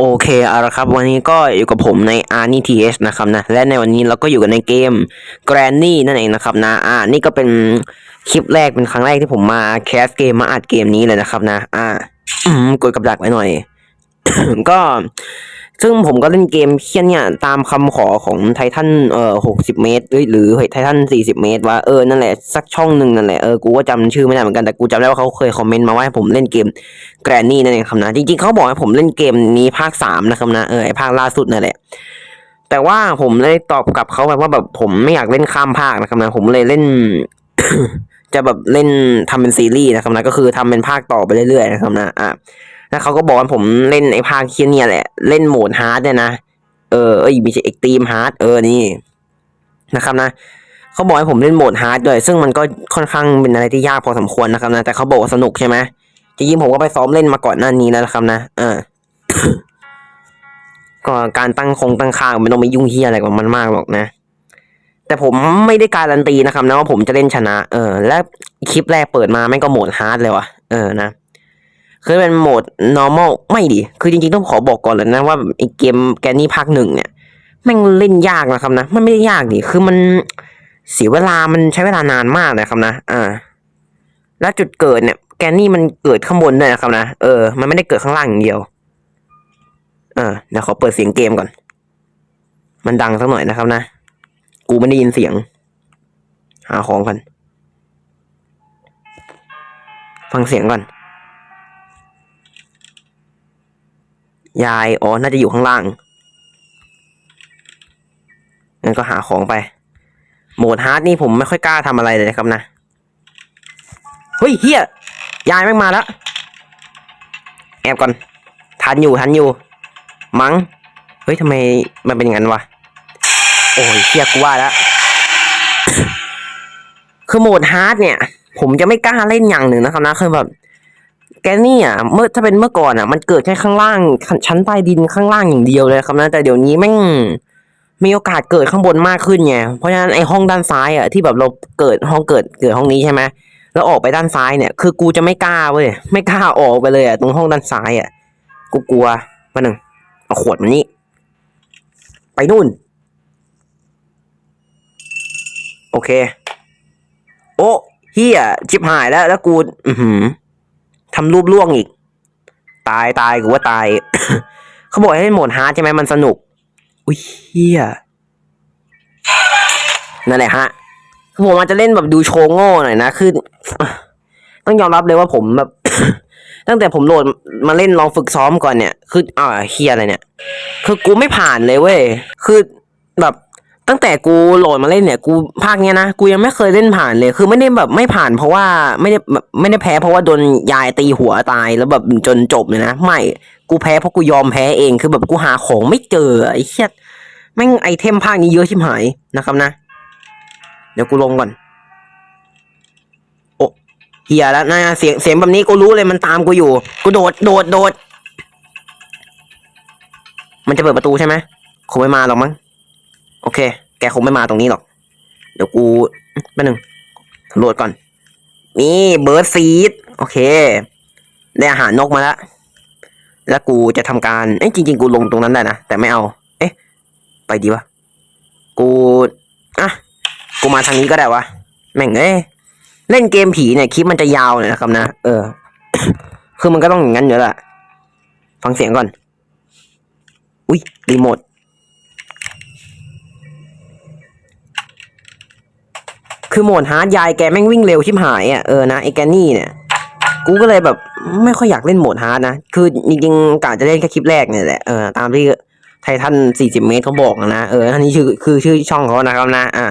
โอเคเอาละครับ วันนี้ก็อยู่กับผมใน a r n i t s นะครับนะ และในวันนี้เราก็อยู่กันในเกม Granny นั่นเองนะครับนะอ่านี่ก็เป็นคลิปแรกเป็นครั้งแรกที่ผมมาแคสเกมมาอัดเกมนี้เลยนะครับนะ อ่ากดกับดักไว้หน่อย ก็ ซึ่งผมก็เล่นเกมเคียนเนี่ยตามคำขอของไททันเอ่อหกสิบเมตรหรือไททันสี่สิบเมตรว่าเออนั่นแหละสักช่องหนึ่งนั่นแหละเออกูก็จำชื่อไม่ได้เหมือนกันแต่กูจำได้ว่าเขาเคยคอมเมนต์มาว่าให้ผมเล่นเกมแกรนนี่นั่นเองครับนะจริงๆเขาบอกให้ผมเล่นเกมนี้ภาคสามนะครับนะเออภาคล่าสุดนั่นแหละแต่ว่าผมเลยตอบกลับเขาไปว่าแบบผมไม่อยากเล่นข้ามภาคนะครับนะผมเลยเล่น จะแบบเล่นทำเป็นซีรีส์นะครับนะก็คือทำเป็นภาคต่อไปเรื่อยๆนะครับนะอะ แล้วเขาก็บอกว่าผมเล่นไอ้ภาคเคียเนี่ยแหละ เล่นโหมดฮาร์ดเนี่ยนะ เออเอ้ยม่ใช่เอ็กตรีมฮาร์ดเออนี่นะครับนะเขาบอกให้ผมเล่นโหมดฮาร์ดด้วย ซึ่งมันก็ค่อนข้างเป็นอะไรที่ยากพอสมควรนะครับนะ แต่เขาบอกว่าสนุกใช่ไหมจริงๆผมก็ไปซ้อมเล่นมาก่อนหน้านี้แล้วนะครับนะเออก็การตั้งคงตั้งค่าไม่ต้องไปยุ่งเฮียอะไรกับมันมากหรอกนะ แต่ผมไม่ได้การันตีนะครับนะว่าผมจะเล่นชนะ เออ และคลิปแรกเปิดมาแม่งก็โหมดฮาร์ดเลยวะเออนะ คือเป็นโหมด normal ไม่ดิคือจริงๆต้องขอบอกก่อนเลยนะว่าไอเกมแกนนี่ภาคหนึ่งเนี่ยแม่งเล่นยากนะครับนะ มันไม่ได้ยากดิคือมันเสียเวลา มันใช้เวลานานมากนะครับนะ อ่า แล้วจุดเกิดเนี่ย แกนนี่มันเกิดข้างบนด้วยนะครับนะ เออ มันไม่ได้เกิดข้างล่างอย่างเดียวเออเดี๋ยวขอเปิดเสียงเกมก่อน มันดังสักหน่อยนะครับนะ กูไม่ได้ยินเสียง หาของกัน ฟังเสียงก่อน ยาย อ๋อ น่าจะอยู่ข้างล่าง งั้นก็หาของไป โหมดฮาร์ดนี่ผมไม่ค่อยกล้าทำอะไรเลยนะครับนะ เฮ้ยเฮียยายแม่งมาแล้ว แอบก่อน ทันอยู่ทันอยู่ มัง้ง เฮ้ยทำไมมันเป็นอย่างนั้นวะ โอ้ยเฮียกูว่าแล้ว คือโหมดฮาร์ดเนี่ย ผมจะไม่กล้าเล่นอย่างหนึ่งนะครับนะคือแบบ กนี่อะเมื่อถ้าเป็นเมื่อก่อนอะ มันเกิดแค่ข้างล่างชั้นใต้ดินข้างล่างอย่างเดียวเลยครับนะแต่เดี๋ยวนี้แม่งมีโอกาสเกิดข้างบนมากขึ้นไงเพราะฉะนั้นไอห้องด้านซ้ายอะที่แบบเราเกิดห้องเกิดเกิดห้องนี้ใช่ไหมแล้วออกไปด้านซ้ายเนี่ย คือกูจะไม่กล้าเว้ยไม่กล้าออกไปเลยอะตรงห้องด้านซ้ายอะกูกลัวมาหนึ่งเอาขวดมานี่ไปนู่น โอเค โอ้เฮียชิบหายแล้วแล้วกู อือหือ ทำรูปล่วงอีก ตายตายกูว่าตาย เขาบอกให้เล่นโหมดฮาร์ดใช่ไหมมันสนุก อุ้ยเฮียนั่นแหละฮะผมอาจจะเล่นแบบดูโชว์โง่หน่อยนะ คือ ต้องยอมรับเลยว่าผมแบบ ตั้งแต่ผมโหลดมาเล่นลองฝึกซ้อมก่อนเนี่ย คืออ่าเฮียอะไรเนี่ย คือกูไม่ผ่านเลยเว้ย คือแบบ ตั้งแต่กูโหลดมาเล่นเนี่ยกูภาคเนี้ยนะกูยังไม่เคยเล่นผ่านเลย คือไม่ได้แบบไม่ผ่านเพราะว่าไม่ได้แบบไม่ได้แพ้เพราะว่าโดนยายตีหัวตายแล้วแบบจนจบเลยนะไม่กูแพ้เพราะกูยอมแพ้เองคือแบบกูหาของไม่เจอไอ้เชี่ยแม่งไอเทมภาคนี้เยอะชิบหายนะครับนะ เดี๋ยวกูลงก่อนโอ้เฮียแล้วนะเสียงเสียงแบบนี้กูรู้เลยมันตามกูอยู่ กูโดดโดดโดด มันจะเปิดประตูใช่ไหมคงไม่มาหรอกมั้ง โอเค แกคงไม่มาตรงนี้หรอก เดี๋ยวกูแป๊บนึงสำรวจก่อน นี่เบิร์ดซีด โอเค ได้อาหารนกมาแล้ว แล้วกูจะทำการ เอ้ยจริง ๆ กูลงตรงนั้นได้นะ แต่ไม่เอา เอ๊ะ ไปดีวะ กูอะกูมาทางนี้ก็ได้วะ แม่งเอ้ยเล่นเกมผีเนี่ยคลิปมันจะยาวหน่อยนะครับนะ เออ คือมันก็ต้องอย่างนั้นอยู่แล้วล่ะฟังเสียงก่อน อุ้ยรีโมท คือโหมดฮาร์ดยายแกแม่งวิ่งเร็วชิบหายอะเออนะไอ้แกนี่เนี่ยกูก็เลยแบบไม่ค่อยอยากเล่นโหมดฮาร์ดนะ คือจริงๆกะจะเล่นแค่คลิปแรกเนี่ยแหละเออตามที่ไททันสี่สิบเมตรเขาบอกนะเอออันนี้ชื่อคือชื่อช่องเขานะครับนะอ่า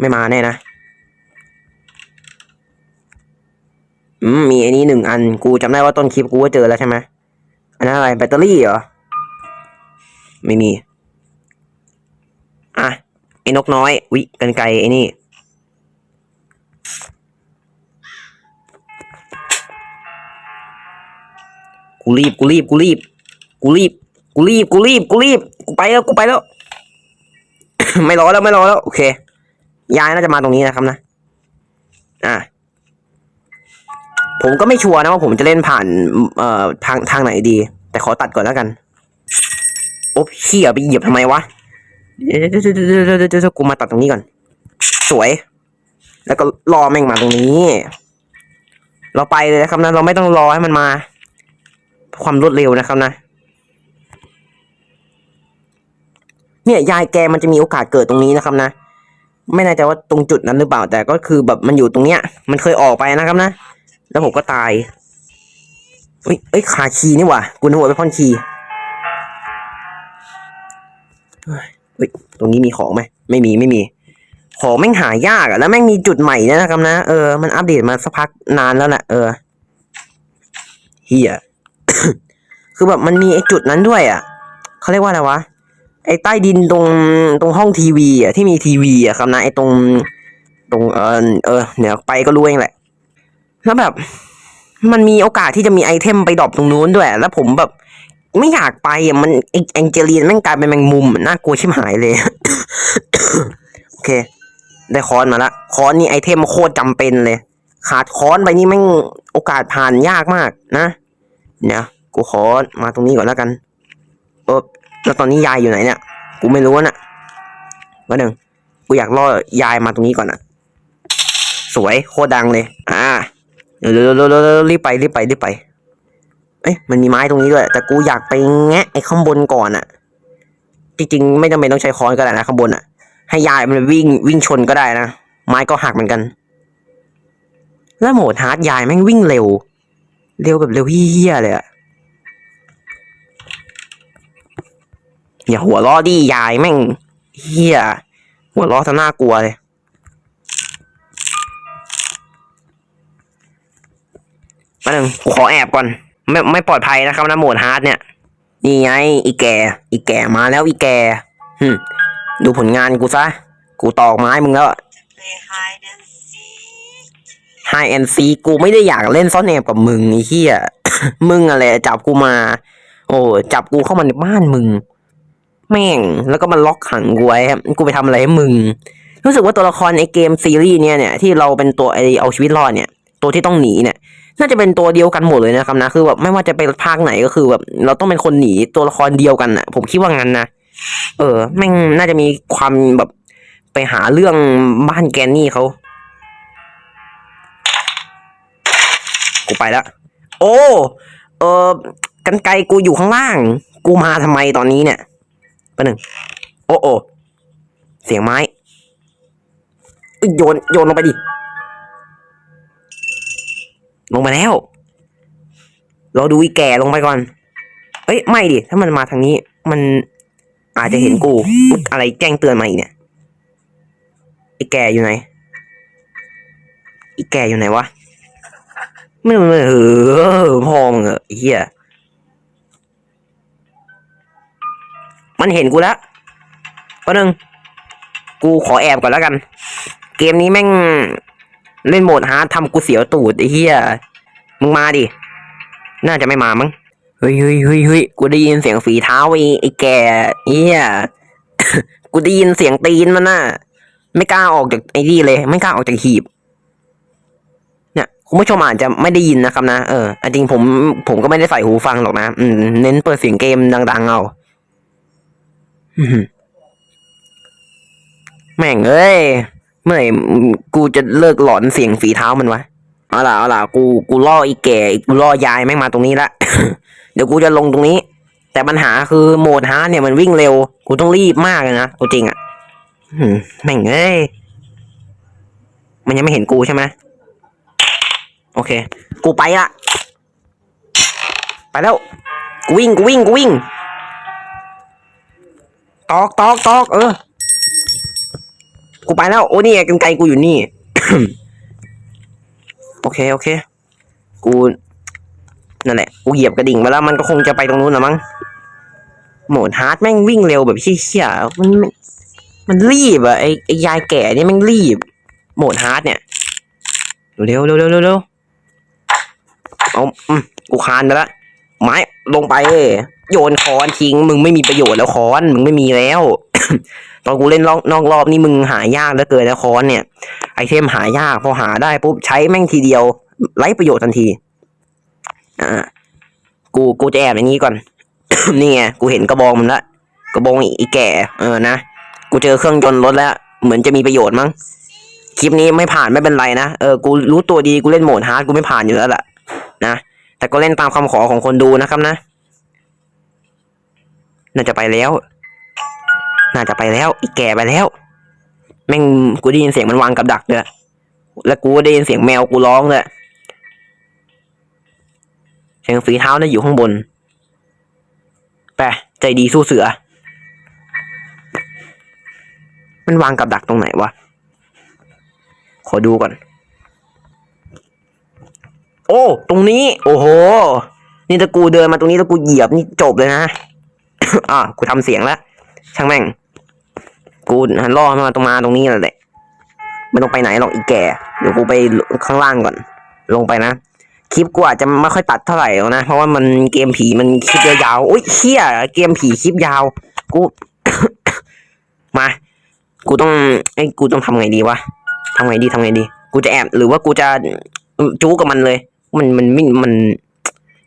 ไม่มาแน่นะอืมมีไอ้นี้หนึ่งอันกูจำได้ว่าต้นคลิปกูก็เจอแล้วใช่ไหมอันนั้นอะไรแบตเตอรี่เหรอ ไม่มี นกน้อย วิกันไกลไอ้นี่ กูรีบ กูรีบ กูรีบ กูรีบ กูรีบ กูรีบ กูรีบ กูไปแล้ว กูไปแล้ว ไม่รอแล้วไม่รอแล้ว โอเค ยายน่าจะมาตรงนี้นะครับนะ อะ ผมก็ไม่ชัวร์นะว่าผมจะเล่นผ่าน เอ่อ ทางทางไหนดี แต่ขอตัดก่อนแล้วกัน โอ้เขี่ยไปเหยียบทำไมวะ เดี๋ยวเดี๋ยวเดี๋ยวเดี๋ยวกูมาตัดตรงนี้ก่อน สวย แล้วก็รอแม่งมาตรงนี้ เราไปเลยนะครับนะเราไม่ต้องรอให้มันมา ความรวดเร็วนะครับนะ เนี่ยยายแกมันจะมีโอกาสเกิดตรงนี้นะครับนะ ไม่แน่ใจว่าตรงจุดนั้นหรือเปล่า แต่ก็คือแบบมันอยู่ตรงเนี้ย มันเคยออกไปนะครับนะ แล้วผมก็ตายเอ้ยเอ้ยขาคีนี่หว่ากูนึกว่าไปพ่อนคี ฮ้ยเฮ้ยตรงนี้มีของไหมไม่มีไม่มี ของแม่งหายากอะแล้วแม่งมีจุดใหม่นะครับนะเออมันอัปเดตมาสักพักนานแล้วแหละเออเฮียคือแบบมันมีไอ้จุดนั้นด้วยอะเขาเรียกว่าอะไรวะไอ้ใต้ดินตรงตรงห้องทีวีอะที่มีทีวีอะครับนะไอ้ตรงตรงเออเออเดี๋ยวไปก็รู้เองแหละแล้วแบบ มันมีโอกาสที่จะมีไอเทมไปดรอปตรงนู้นด้วย แล้วผมแบบ ไม่อยากไปอะมันไอ้แองเจลีนแม่งกลายเป็นแมงมุมน่ากลัวชิบหายเลย โอเค ได้ค้อนมาละค้อนนี่ไอเทมโคตรจำเป็นเลย ขาดค้อนไปนี่แม่งโอกาสผ่านยากมากนะเนี่ยกูขอมาตรงนี้ก่อนแล้วกันเออแล้วตอนนี้ยายอยู่ไหนเนี่ย กูไม่รู้นะวันหนึ่งกูอยากล่อยายมาตรงนี้ก่อนน่ะ สวยโคตรดังเลย อ่าเร็วเร็วเร็วเร็วเร็วรีบไปรีบไปรีบไป เอ้ยมันมีไม้ตรงนี้ด้วย แต่กูอยากไปแงะไอ้ข้างบนก่อนอะจริงๆไม่จำเป็นต้องใช้ค้อนก็ได้นะข้างบนอะให้ยายมันวิ่งวิ่งชนก็ได้นะไม้ก็หักเหมือนกัน แล้วโหมดฮาร์ดยายแม่งวิ่งเร็ว เร็วแบบเร็วเฮี้ยเลยอะอย่าหัวล้อดิยายแม่งเฮี้ยหัวล้อซะน่ากลัวเลยมาหนึ่งกูขอแอบก่อน ไม่ไม่ปลอดภัยนะครับนะโหมดฮาร์ดเนี่ย นี่ไงอีแก อีแกมาแล้วอีแกหึดูผลงานกูซะ กูตอกไม้มึงแล้ว ไฮแอนซีกูไม่ได้อยากเล่นซ่อนแอบกับมึงไอ้เหี้ย มึงอะไรจับกูมา โอ้จับกูเข้ามาในบ้านมึง แม่งแล้วก็มาล็อกขังกูไว้ครับกูไปทำอะไรให้มึง รู้สึกว่าตัวละครในเกมซีรีส์เนี่ยเนี่ยที่เราเป็นตัวไอเอาชีวิตรอดเนี่ย ตัวที่ต้องหนีเนี่ย น่าจะเป็นตัวเดียวกันหมดเลยนะครับนะคือแบบไม่ว่าจะเป็นภาคไหนก็คือแบบเราต้องเป็นคนหนีตัวละครเดียวกันน่ะผมคิดว่างั้นนะเออแม่งน่าจะมีความแบบไปหาเรื่องบ้านแกนนี่เขากูไปแล้วโอ้เออกันไกลกูอยู่ข้างล่าง กูมาทำไมตอนนี้เนี่ยประหนึ่งโอ้โอเสียงไม้โยนโยนลงไปดิ ลงมาแล้ว เราดูอีแก่ลงไปก่อน เอ้ยไม่ดิ ถ้ามันมาทางนี้ มันอาจจะเห็นกูอะไรแจ้งเตือนมาอีกเนี่ยอีแก่อยู่ไหนอีแก่อยู่ไหนวะไม่ไม่เออพองเหอะไอ้เฮียมันเห็นกูแล้วก็นึงกูขอแอบก่อนแล้วกัน เกมนี้แม่ง เล่นโหมดฮาร์ดทำกูเสียวตูดไอ้เฮียมึงมาดิ น่าจะไม่มามั้ง เฮ้ยเฮ้ยเฮ้ยเฮ้ยกูได้ยินเสียงฝีเท้าไอ้ไอ้แก่เฮียกูได้ยินเสียงตีนมันน่ะ ไม่กล้าออกจากไอ้นี่เลย ไม่กล้าออกจากหีบ เนี่ยคุณผู้ชมอาจจะไม่ได้ยินนะครับนะ เออจริงผมผมก็ไม่ได้ใส่หูฟังหรอกนะ อืม เน้นเปิดเสียงเกมดัง ๆ เอาแม่งเอ้ย เมื่อไหร่กูจะเลิกหลอนเสียงฝีเท้ามันวะเอาล่ะเอาล่ะกูกูล่ออีแก่กูล่อยายแม่งมาตรงนี้ละ เดี๋ยวกูจะลงตรงนี้ แต่ปัญหาคือโหมดฮาร์ดเนี่ยมันวิ่งเร็ว กูต้องรีบมากเลยนะเอาจริงอะอื้อหือแม่งเอ้ยมันยังไม่เห็นกูใช่ไหมโอเค กูไปละไปแล้ว กูวิ่งกูวิ่งกูวิ่ง ตอกตอกตอกเออ กูไปแล้วโอ้นี่ไงกันไกลกูอยู่นี่ โอเคโอเค กูนั่นแหละกูเหยียบกระดิ่งไปแล้วมันก็คงจะไปตรงนู้นนะมั้งโหมดฮาร์ดแม่งวิ่งเร็วแบบเชี่ยๆมันมันมันรีบอะไอไอยายแก่นี่แม่งรีบ โหมดฮาร์ดเนี่ยเร็วเร็วเร็วเร็วเร็วเอาอืมกูคานไปละไม้ลงไป โยนค้อนทิ้งมึงไม่มีประโยชน์แล้วค้อนมึงไม่มีแล้ว ตอนกูเล่นรอบนอกรอบนี่มึงหายากเหลือเกินแล้วค้อนเนี่ย ไอเทมหายากพอหาได้ปุ๊บใช้แม่งทีเดียวไร้ประโยชน์ทันที อ่า กูกูจะแอบอย่างนี้ก่อน นี่ไงกูเห็นกระบองมันละกระบองอีแก่ เออนะกูเจอเครื่องยนต์รถแล้ว เหมือนจะมีประโยชน์มั้งคลิปนี้ไม่ผ่านไม่เป็นไรนะเออกูรู้ตัวดีกูเล่นโหมดฮาร์ดกูไม่ผ่านอยู่แล้วล่ะนะแต่ก็เล่นตามคำขอของคนดูนะครับนะ น่าจะไปแล้ว น่าจะไปแล้วอีแก่ไปแล้ว แม่งกูได้ยินเสียงมันวางกับดักเลยแล้วกูได้ยินเสียงแมวกูร้องเลยเสียงฝีเท้าน่ะอยู่ข้างบนไปใจดีสู้เสือ มันวางกับดักตรงไหนวะ ขอดูก่อน โอ้ ตรงนี้ โอ้โห นี่ถ้ากูเดินมาตรงนี้แล้วกูเหยียบนี่จบเลยนะ อะกูทำเสียงแล้วช่างแม่ง กูหันล่อมาตรงมาตรงนี้แหละไม่ต้องไปไหนหรอกอีแก่เดี๋ยวกูไปข้างล่างก่อน ลงไปนะคลิปกูอาจจะไม่ค่อยตัดเท่าไหร่นะเพราะว่ามันเกมผีมันคลิปยาวๆโอ้ยเฮียเกมผีคลิปยาว กู มา กูต้องไอ้กูต้องทำไงดีวะทำไงดีทำไงดี กูจะแอบหรือว่ากูจะจู้กับมันเลย มันมันไม่มัน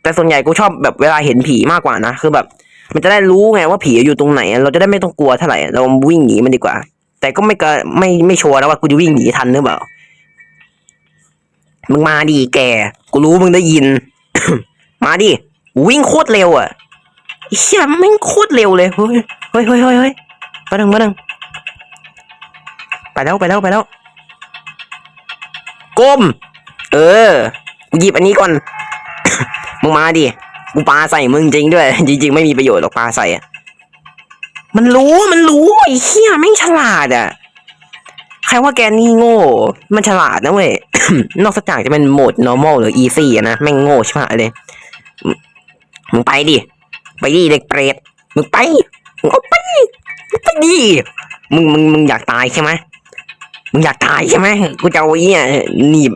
แต่ส่วนใหญ่กูชอบแบบเวลาเห็นผีมากกว่านะคือแบบ มันจะได้รู้ไงว่าผีอยู่ตรงไหน เราจะได้ไม่ต้องกลัวเท่าไหร่ เราวิ่งหนีมันดีกว่า แต่ก็ไม่กะไม่ไม่ชัวร์นะว่ากูจะวิ่งหนีทันหรือเปล่า มึงมาดิแก กูรู้มึงได้ยิน มาดิ วิ่งโคตรเร็วอะเชี่ยแม่งโคตรเร็วเลย เฮ้ย เฮ้ยเฮ้ยเฮ้ยเฮ้ยมาดังมาดังไปแล้วไปแล้วไปแล้วก้ม เออหยิบอันนี้ก่อน มึงมาดิ กูปาใส่มึงจริงด้วย จริง ๆ ไม่มีประโยชน์หรอกปาใส่อะมันรู้มันรู้ไอ้เหี้ยแม่งฉลาดอะใครว่าแกนี่โง่ มันฉลาดนะเว้ย นอกจากจะเป็นโหมด normal หรือ easy นะ แม่งโง่ใช่ไหมเลย มึงไปดิ ไปดิเด็กเปรต มึงไป มึงเอาไปมึงไปดิ มึงมึงมึงอยากตายใช่ไหมมึงอยากตายใช่ไหมกูจะเอาเนี่ยหนีบ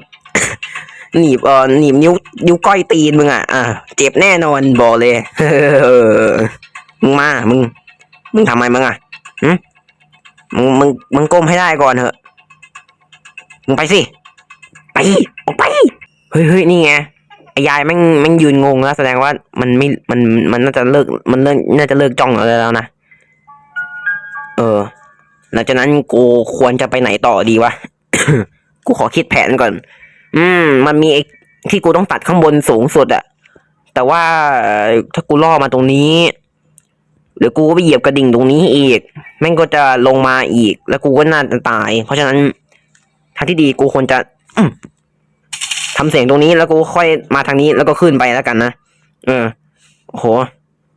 หนีบเออหนีบนิ้วนิ้วก้อยตีนมึงอะอ่าเจ็บแน่นอนบอกเลยมึงมามึงมึงทำไมมึงอะหืมึงมึงมึงก้มให้ได้ก่อนเถอะมึงไปสิไปออกไปเฮ้ยเฮ้ยนี่ไงไอ้ยายแม่งแม่งยืนงงแล้วแสดงว่ามันไม่มันมันน่าจะเลิกมันเลิกน่าจะเลิกจ้องเราได้แล้วนะเออหลังจากนั้นกูควรจะไปไหนต่อดีวะ กูขอคิดแผนก่อน อืม มันมีไอ้ที่กูต้องตัดข้างบนสูงสุดอะแต่ว่าถ้ากูล่อมาตรงนี้เดี๋ยวกูก็ไปเหยียบกระดิ่งตรงนี้อีก แม่งก็จะลงมาอีก แล้วกูก็น่าจะตาย เพราะฉะนั้นทางที่ดีกูควรจะทำเสียงตรงนี้แล้วกูค่อยมาทางนี้แล้วก็ขึ้นไปแล้วกันนะเออโอ้โห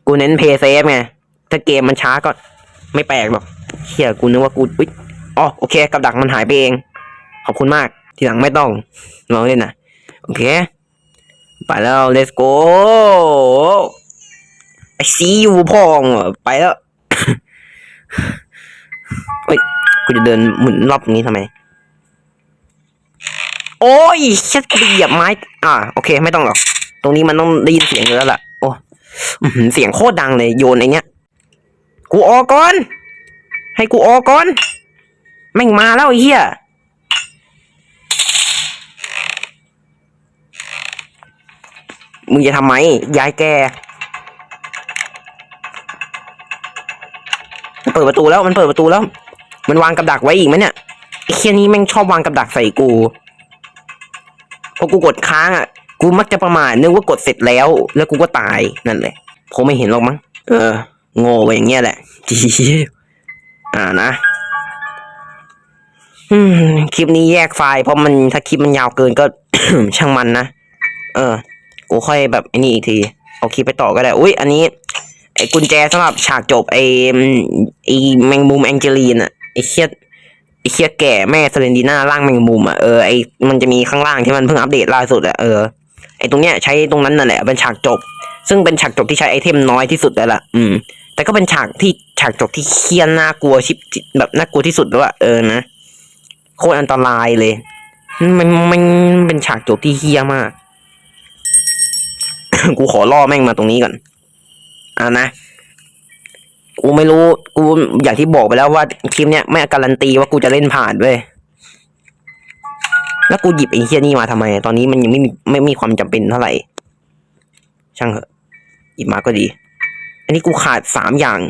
กูเน้นเพย์เซฟไงถ้าเกมมันช้าก็ไม่แปลกหรอกเฮียกูนึกว่ากูอุ๊ยอ๋อโอเค กับดักมันหายไปเอง ขอบคุณมาก ทีหลังไม่ต้องลองเล่นนะโอเค ไปแล้ว let's go ไอซีอยู่พองอะไปแล้วเฮ้ยกูจะเดินหมุนรอบนี้ทำไม โอ้ยช็ดกูไปเหยียบไม้ อ่าโอเค ไม่ต้องหรอก ตรงนี้มันต้องได้ยินเสียงแล้วล่ะ โอ้เสียงโคตรดังเลยโยนไอเนี้ย กูออกก่อน ให้กูออกก่อนแม่งมาแล้วไอ้เหี้ย มึงจะทำไมย้ายแก มันเปิดประตูแล้วมันเปิดประตูแล้ว มันวางกับดักไว้อีกไหมเนี่ยไอ้เคียนี้แม่งชอบวางกับดักใส่กูพอกูกดค้างอะ กูมักจะประมาทนึกว่ากดเสร็จแล้ว แล้วกูก็ตายนั่นแหละผมไม่เห็นหรอกมั้งเออ โง่ไปอย่างเงี้ยแหละอ่านะคลิปนี้แยกไฟล์เพราะมันถ้าคลิปมันยาวเกินก็ ช่างมันนะ เออ กูค่อยแบบไอ้นี่อีกที เอาคลิปไปต่อก็ได้ อุ้ยอันนี้ ไอ้กุญแจสำหรับฉากจบไอ้ไอ้แมงมุมแองเจลีนอะไอ้เคียดไอ้เคียดแก่แม่เซเลนดีน่าร่างแมงมุมอะเออไอ้มันจะมีข้างล่างที่มันเพิ่งอัปเดตล่าสุดอะเออไอ้ตรงเนี้ยใช้ตรงนั้นนั่นแหละเป็นฉากจบ ซึ่งเป็นฉากจบที่ใช้ไอเทมน้อยที่สุดแล้วล่ะอืม แต่ก็เป็นฉากที่ฉากจบที่เคียนน่ากลัวชิบแบบน่ากลัวที่สุดแล้วอะเออนะโคตรอันตรายเลย มันมันเป็นฉากจบที่เฮี้ยมาก กูขอล่อแม่งมาตรงนี้ก่อนอ่านะกูไม่รู้ กูอย่างที่บอกไปแล้วว่าคลิปเนี้ยไม่การันตีว่ากูจะเล่นผ่านเว้ยแล้วกูหยิบไอ้เฮียนี่มาทำไม ตอนนี้มันยังไม่มีไม่มีความจำเป็นเท่าไหร่ ช่างเถอะ หยิบมาก็ดี อันนี้กูขาดสามอย่าง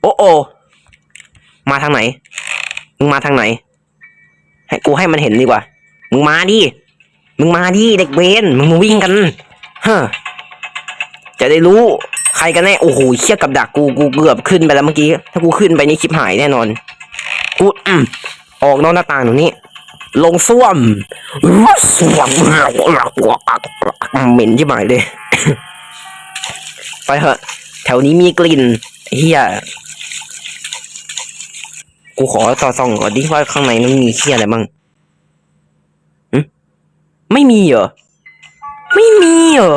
โอ้โอมาทางไหน มึงมาทางไหน ให้กูให้มันเห็นดีกว่า มึงมาดิ มึงมาดิเด็กเวนมึงมาวิ่งกันฮ้อจะได้รู้ใครกันแน่โอ้โหเชี่ยกับดักกูกูเกือบขึ้นไปแล้วเมื่อกี้ ถ้ากูขึ้นไปนี่ชิบหายแน่นอนกูอืมออกนอกหน้าต่างตรงนี้ ลงส้วมส้วมเหม็นชิบหายเลย ไปเถอะ แถวนี้มีกลิ่นเฮียกูขอสอดส่องก่อนดิว่าข้างในมันมีเฮียอะไรบ้าง ไม่มีเหรอ ไม่มีเหรอ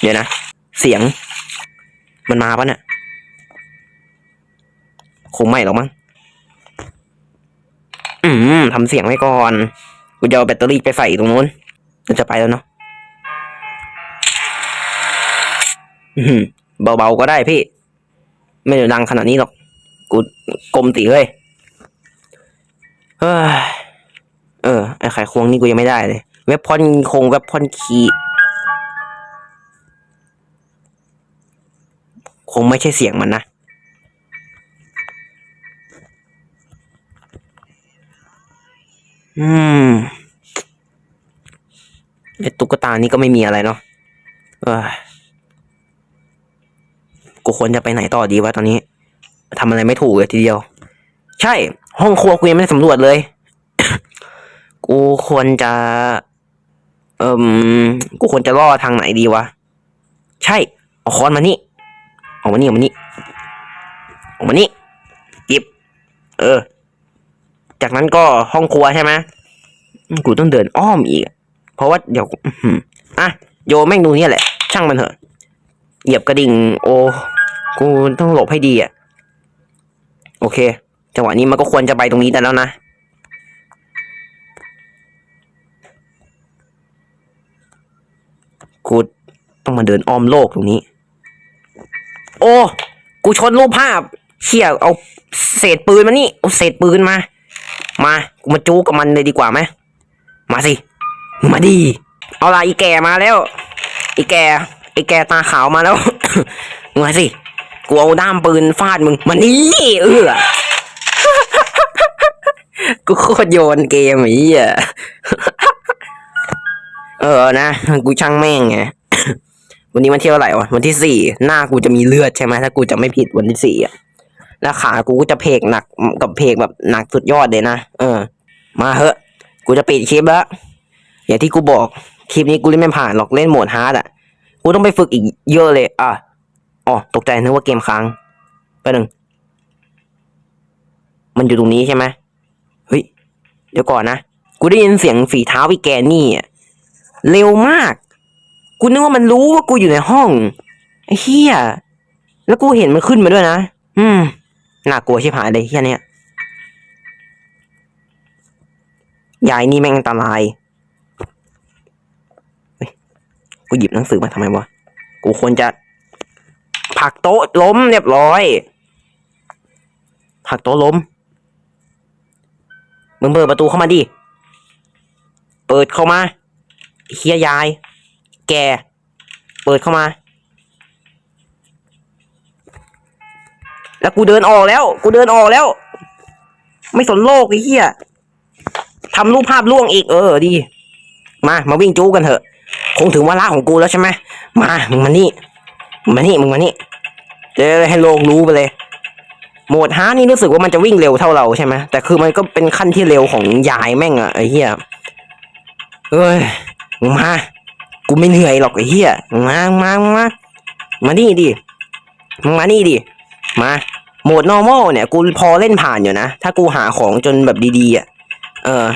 เดี๋ยวนะ เสียง มันมาปะเนี่ยคงไม่หรอกมั้ง อืมทำเสียงไว้ก่อน กูจะเอาแบตเตอรี่ไปใส่ตรงนู้นเราจะไปแล้วเนาะอื้อหือเบาๆก็ได้พี่ ไม่ได้ดังขนาดนี้หรอก กูกลมตีเฮ้ยเฮ้ย เออไอ้ไข่ควงนี่กูยังไม่ได้เลย เว็บพอนคงเว็บพอนคีคงไม่ใช่เสียงมันนะ อืมไอ้ตุ๊กตานี่ก็ไม่มีอะไรเนาะเออกูควรจะไปไหนต่อดีวะตอนนี้ทำอะไรไม่ถูกเลยทีเดียว ใช่ ห้องครัวกูยังไม่ได้สำรวจเลย กูควรจะ เอ่มกูควรจะล่อทางไหนดีวะ ใช่ เอาค้อนมานี่เอามานี่เอามานี่เอามานี่หยิบ เออ จากนั้นก็ห้องครัวใช่ไหมกูต้องเดินอ้อมอีก เพราะว่าเดี๋ยวอืมอะโยแม่งดูเนี่ยแหละ ช่างมันเถอะ เหยียบกระดิ่ง โอ้กูต้องหลบให้ดีอะ โอเค จังหวะนี้มันก็ควรจะไปตรงนี้แต่แล้วนะ กูต้องมาเดินอ้อมโลกตรงนี้ โอ้ กูชนรูปภาพเชี่ยเอาเศษปืนมานี่เอาเศษปืนมา มา กูมาจู้กับมันเลยดีกว่าไหมมาสิ มาดี เอาล่ะอีแก่มาแล้ว อีแก่ไอแกตาขาวมาแล้วมาสิ กูเอาด้ามปืนฟาดมึง มานี่เออกูโคตรโยนเกมอ้เหี้ย เออนะ กูช่างแม่งไง วันนี้วันที่เท่าไหร่วะวันที่สี่หน้ากูจะมีเลือดใช่ไหมถ้ากูจะไม่ผิดวันที่สี่อะแล้วขากูก็จะเพกหนักกับเพกแบบหนักสุดยอดเลยนะเออ มาเหอะ กูจะปิดคลิปแล้วอย่างที่กูบอกคลิปนี้กูเล่นไม่ผ่านหรอกเล่นโหมดฮาร์ดอะกูต้องไปฝึกอีกเยอะเลยอะอ๋อตกใจนึกว่าเกมค้างไปหนึ่งมันอยู่ตรงนี้ใช่ไหมเฮ้ยเดี๋ยวก่อนนะ กูได้ยินเสียงฝีเท้าอีแกนี่อะ เร็วมาก กูนึกว่ามันรู้ว่ากูอยู่ในห้องไอ้เหี้ยแล้วกูเห็นมันขึ้นมาด้วยนะ อืม น่ากลัวชิบหายเลยเหี้ยเนี่ยยายนี่แม่งอันตรายเฮ้ยกูหยิบหนังสือมาทำไมวะ กูควรจะผลักโต๊ะล้มเรียบร้อยผลักโต๊ะล้ม มึงเปิดประตูเข้ามาดิ เปิดเข้ามา เฮียยาย แก เปิดเข้ามา แล้วกูเดินออกแล้ว กูเดินออกแล้ว ไม่สนโลกไอ้เหี้ยทำรูปภาพล่วงอีก เออดี มา มาวิ่งจู้กันเถอะ คงถึงวาระของกูแล้วใช่ไหมมามึงมานี่มานี่มึงมานี่จะให้โลกรู้ไปเลยโหมดฮาร์ดนี่รู้สึกว่ามันจะวิ่งเร็วเท่าเราใช่ไหมแต่คือมันก็เป็นขั้นที่เร็วของยายแม่งอะไอ้เหี้ยเอ้ย มึงมา กูไม่เหนื่อยหรอกไอ้เหี้ยมามามามานี่ดิมึงมานี่ดิ มา โหมด normal เนี่ย กูพอเล่นผ่านอยู่นะ ถ้ากูหาของจนแบบดีๆอะ เออ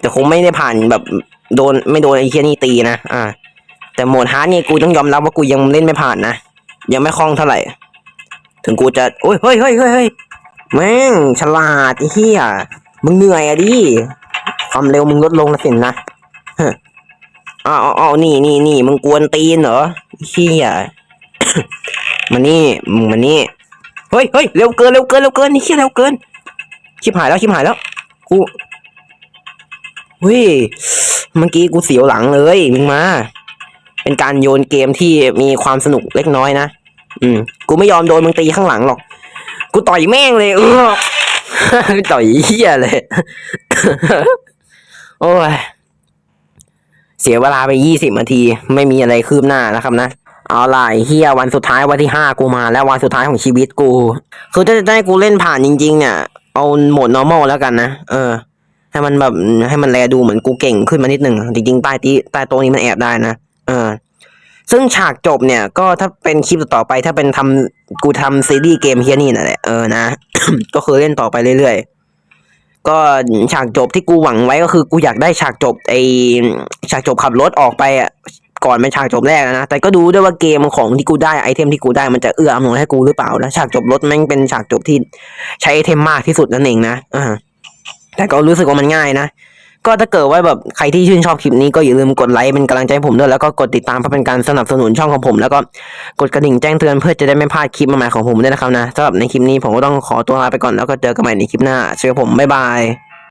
แต่คงไม่ได้ผ่านแบบโดนไม่โดนไอ้เคียนี่ตีนะ อ่า แต่โหมดฮาร์ดเนี่ยกูต้องยอมรับว่ากูยังเล่นไม่ผ่านนะ ยังไม่คล่องเท่าไหร่ ถึงกูจะ โอ้ย เฮ้ยเฮ้ยเฮ้ยเฮ้ยแม่งฉลาดไอ้เหี้ย มึงเหนื่อยอะดิ ความเร็วมึงลดลงแล้วสินะ อ้าวอ้าวนี่นี่นี่มึงกวนตีนเหรอไอ้เหี้ยมานี่มึงมานี่เฮ้ยเฮ้ยเร็วเกินเร็วเกินเร็วเกินนี่เหี้ยเร็วเกินชิบหายแล้วชิบหายแล้วกูเฮ้ยเมื่อกี้กูเสียวหลังเลยมึงมา เป็นการโยนเกมที่มีความสนุกเล็กน้อยนะอืมกูไม่ยอมโดนมึงตีข้างหลังหรอก กูต่อยแม่งเลยเออต่อยเฮียเลย โอ้ย เสียเวลาไปยี่สิบนาที ไม่มีอะไรคืบหน้านะครับนะเอาล่ะไอ้เฮียวันสุดท้ายวันที่ห้ากูมา แล้ววันสุดท้ายของชีวิตกู คือถ้าจะได้กูเล่นผ่านจริง ๆ เนี่ย เอาโหมด normal แล้วกันนะเออ ให้มันแบบให้มันแลดูเหมือนกูเก่งขึ้นมานิดหนึ่งจริงๆใต้ที่ใต้โต๊ะนี้มันแอบได้นะเออ ซึ่งฉากจบเนี่ย ก็ถ้าเป็นคลิปต่อไป ถ้าเป็นทำกูทำซีรีส์เกมเฮียนี่นั่นแหละเออนะก็คือเล่นต่อไปเรื่อยๆ ก็ฉากจบที่กูหวังไว้ก็คือกูอยากได้ฉากจบไอฉากจบขับรถออกไปอะก่อนเป็นฉากจบแรกนะ แต่ก็ดูด้วยว่าเกมของที่กูได้ไอเทมที่กูได้มันจะเอื้ออำนวยให้กูหรือเปล่านะฉากจบรถแม่งเป็นฉากจบที่ใช้ไอเทมมากที่สุดนั่นเองนะอ่าแต่ก็รู้สึกว่ามันง่ายนะ ก็ถ้าเกิดว่าแบบใครที่ชื่นชอบคลิปนี้ก็อย่าลืมกดไลค์เป็นกำลังใจให้ผมด้วยแล้วก็กดติดตามเพื่อเป็นการสนับสนุนช่องของผม แล้วก็กดกระดิ่งแจ้งเตือนเพื่อจะได้ไม่พลาดคลิปใหม่ๆของผมด้วยนะครับนะสำหรับในคลิปนี้ผมก็ต้องขอตัวลาไปก่อนแล้วก็เจอกันใหม่ในคลิปหน้าเชื่อผมบ๊ายบาย